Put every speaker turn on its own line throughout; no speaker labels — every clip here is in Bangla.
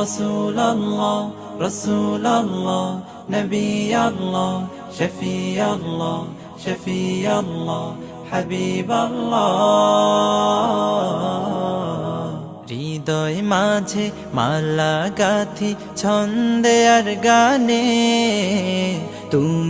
رسول الله رسول الله نبي الله شفي الله شفي الله حبيب الله হৃদয় মাঝে মালা গাথি ছন্দে আর গানে
তুমি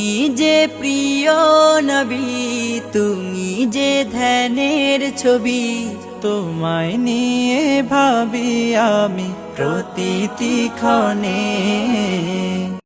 তুমি যে প্রিয় নবী তুমি যে ধ্যানের ছবি
তোমায় নিয়ে ভাবি আমি প্রতিটি ক্ষণে।